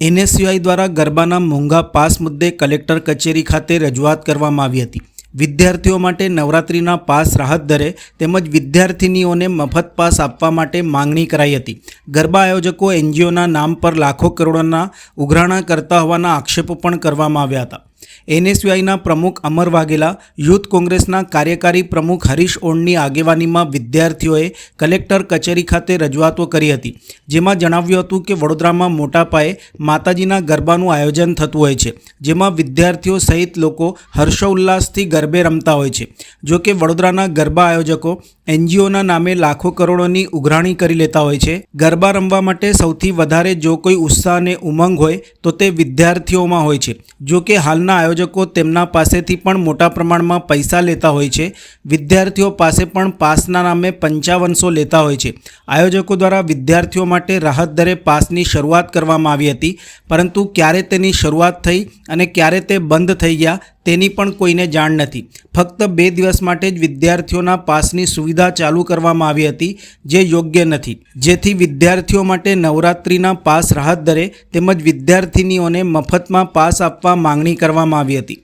NSUI દ્વારા ગરબાના મોંઘા પાસ મુદ્દે કલેક્ટર કચેરી ખાતે રજૂઆત કરવામાં આવી હતી. વિદ્યાર્થીઓ માટે નવરાત્રિના પાસ રાહત દરે તેમજ વિદ્યાર્થિનીઓને મફત પાસ આપવા માટે માંગણી કરાઈ હતી. ગરબા આયોજકો એનજીઓના નામ પર લાખો કરોડોના ઉઘરાણા કરતા હોવાના આક્ષેપો પણ કરવામાં આવ્યા હતા. એનએસયુઆઈના પ્રમુખ અમર વાઘેલા, યુથ કોંગ્રેસના કાર્યકારી પ્રમુખ હરીશ ઓણની આગેવાનીમાં વિદ્યાર્થીઓએ કલેક્ટર કચેરી ખાતે રજૂઆતો કરી હતી, જેમાં જણાવ્યું હતું કે વડોદરામાં મોટા પાયે માતાજીના ગરબાનું આયોજન થતું હોય છે, જેમાં વિદ્યાર્થીઓ સહિત લોકો હર્ષોલ્લાસથી ગરબે રમતા હોય છે. જો કે વડોદરાના ગરબા આયોજકો એનજીઓના નામે લાખો કરોડોની ઉઘરાણી કરી લેતા હોય છે, ગરબા રમવા માટે સૌથી વધારે જો કોઈ ઉત્સાહ અને ઉમંગ હોય તો તે વિદ્યાર્થીઓમાં હોય છે. જો કે હાલના આયોજકો તેમના પાસેથી પણ મોટા પ્રમાણમાં પૈસા લેતા હોય છે. વિદ્યાર્થીઓ પાસે પણ પાસના નામે પંચાવનસો લેતા હોય છે. આયોજકો દ્વારા વિદ્યાર્થીઓ માટે રાહત દરે પાસની શરૂઆત કરવામાં આવી હતી. પરંતુ ક્યારે તેની શરૂઆત થઈ અને ક્યારે તે બંધ થઈ ગયા તેની પણ કોઈને જાણ નથી. ફક્ત બે દિવસ માટે જ વિદ્યાર્થીઓના પાસની સુવિધા ચાલુ કરવામાં આવી હતી, જે યોગ્ય નથી. જેથી વિદ્યાર્થીઓ માટે નવરાત્રિના પાસ રાહત દરે તેમજ વિદ્યાર્થિનીઓને મફતમાં પાસ આપવા માંગણી કરવામાં આવી હતી.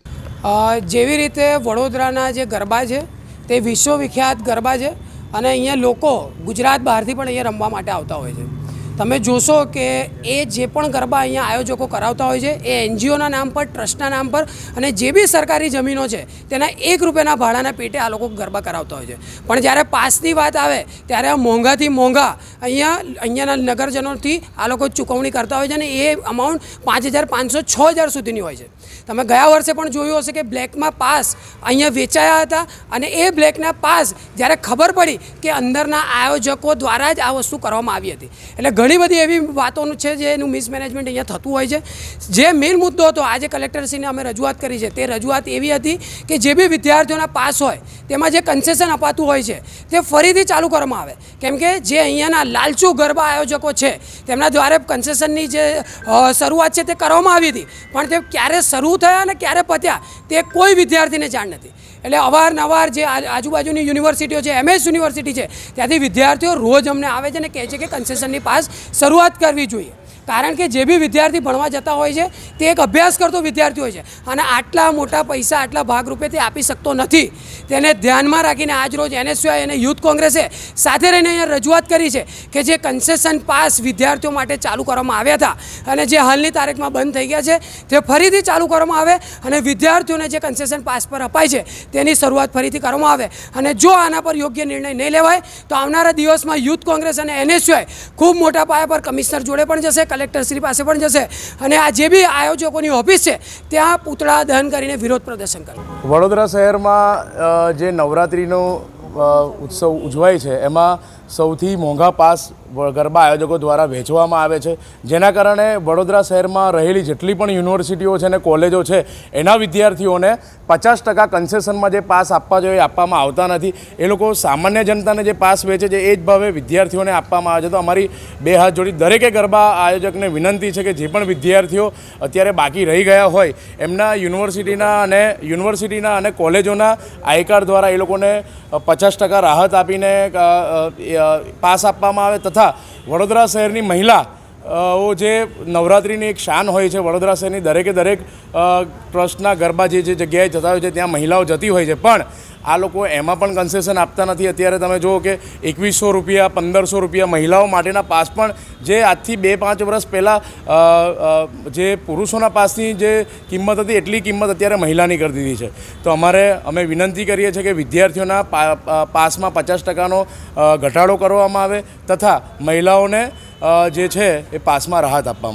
જેવી રીતે વડોદરાના જે ગરબા છે, તે વિશ્વવિખ્યાત ગરબા છે અને અહીંયા લોકો ગુજરાત બહારથી પણ અહીંયા રમવા માટે આવતા હોય છે. તમે જોશો કે એ જે પણ ગરબા અહીંયા આયોજકો કરાવતા હોય છે, એ એનજીઓના નામ પર, ટ્રસ્ટના નામ પર અને જે બી સરકારી જમીનો છે, તેના એક રૂપિયાના ભાડાના પેટે આ લોકો ગરબા કરાવતા હોય છે. પણ જ્યારે પાસની વાત આવે, ત્યારે આ મોંઘાથી મોંઘા અહીંયા, અહીંયાના નગરજનોથી આ લોકો ચૂકવણી કરતા હોય છે અને એ અમાઉન્ટ પાંચ હજાર પાંચસો છ હજાર સુધીની હોય છે. તમે ગયા વર્ષે પણ જોયું હશે કે બ્લેકમાં પાસ અહીંયા વેચાયા હતા અને એ બ્લેકના પાસ જ્યારે ખબર પડી કે અંદરના આયોજકો દ્વારા જ આ વસ્તુ કરવામાં આવી હતી. એટલે ઘણી બધી એવી વાતોનું છે જે એનું મિસમેનેજમેન્ટ અહીંયા થતું હોય છે. જે મેઇન મુદ્દો હતો, આજે કલેક્ટરશ્રીને અમે રજૂઆત કરી છે. તે રજૂઆત એવી હતી કે જે બી વિદ્યાર્થીઓના પાસ હોય, તેમાં જે કન્સેશન અપાતું હોય છે, તે ફરીથી ચાલુ કરવામાં આવે. કેમ કે જે અહીંયાના લાલચુ ગરબા આયોજકો છે, તેમના દ્વારા કન્સેશનની જે શરૂઆત છે તે કરવામાં આવી હતી. પણ તે ક્યારે શરૂ થયા અને ક્યારે પત્યા તે કોઈ વિદ્યાર્થીને જાણ નથી. એટલે અવારનવાર જે આજુબાજુની યુનિવર્સિટીઓ છે એમએસ યુનિવર્સિટી છે, ત્યાંથી વિદ્યાર્થીઓ રોજ અમને આવે છે અને કહે છે કે કન્સેશનની પાસ શરૂઆત કરવી જોઈએ. કારણ કે જે બી વિદ્યાર્થી ભણવા જતા હોય છે તે એક અભ્યાસ કરતો વિદ્યાર્થી હોય છે. અને આટલા મોટા પૈસા, આટલા ભાગરૂપે તે આપી શકતો નથી. તેને ધ્યાનમાં રાખીને આજ રોજ એનએસયુઆઈ અને યુથ કોંગ્રેસે સાથે રહીને અહીંયા રજૂઆત કરી છે કે જે કન્સેશન પાસ વિદ્યાર્થીઓ માટે ચાલુ કરવામાં આવ્યા હતા અને જે હાલની તારીખમાં બંધ થઈ ગયા છે, તે ફરીથી ચાલુ કરવામાં આવે અને વિદ્યાર્થીઓને જે કન્સેશન પાસ પર અપાય છે, તેની શરૂઆત ફરીથી કરવામાં આવે. અને જો આના પર યોગ્ય નિર્ણય નહીં લેવાય, તો આવનારા દિવસમાં યુથ કોંગ્રેસ અને એનએસયુઆઈ ખૂબ મોટા પાયા પર કમિશનર જોડે પણ જશે, કલેક્ટરશ્રી પાસે પણ જશે. અને આ જે બી આયોજકોની ઓફિસ છે, ત્યાં પૂતળા દહન કરીને વિરોધ પ્રદર્શન કર્યું. વડોદરા શહેરમાં જે નવરાત્રિનો ઉત્સવ ઉજવાય છે, એમાં સૌથી મોંઘા પાસ ગરબા આયોજકો દ્વારા વેચવામાં આવે છે. જેના કારણે વડોદરા શહેરમાં રહેલી જેટલી પણ યુનિવર્સિટીઓ છે અને કોલેજો છે, એના વિદ્યાર્થીઓને પચાસ ટકા કન્સેશનમાં જે પાસ આપવા જોઈએ આપવામાં આવતા નથી. એ લોકો સામાન્ય જનતાને જે પાસ વેચે છે, એ જ ભાવે વિદ્યાર્થીઓને આપવામાં આવે છે. તો અમારી બે હાથ જોડી દરેકે ગરબા આયોજકને વિનંતી છે કે જે પણ વિદ્યાર્થીઓ અત્યારે બાકી રહી ગયા હોય, એમના યુનિવર્સિટીના અને યુનિવર્સિટીના અને કોલેજોના આઈ કાર્ડ દ્વારા એ લોકોને પચાસ ટકા રાહત આપીને પાસ આપવામાં આવે તથા વડોદરા શહેરની મહિલા જે નવરાત્રિની એક શાન હોય છે વડોદરા શહેરની, દરેકે દરેક ટ્રસ્ટના ગરબા જે જગ્યાએ જતા હોય છે, ત્યાં મહિલાઓ જતી હોય છે. પણ આ લોકો એમાં પણ કન્સેશન આપતા નથી. અત્યારે તમે જુઓ કે એકવીસો રૂપિયા, પંદરસો રૂપિયા મહિલાઓ માટેના પાસ પણ જે આજથી બે, પાંચ વર્ષ પહેલાં જે પુરુષોના પાસની જે કિંમત હતી, એટલી કિંમત અત્યારે મહિલાની કરી દીધી છે. તો અમારે, અમે વિનંતી કરીએ છીએ કે વિદ્યાર્થીઓના પાસમાં પચાસ ટકાનો ઘટાડો કરવામાં આવે તથા મહિલાઓને જે છે એ પાસમાં રાહત આપવામાં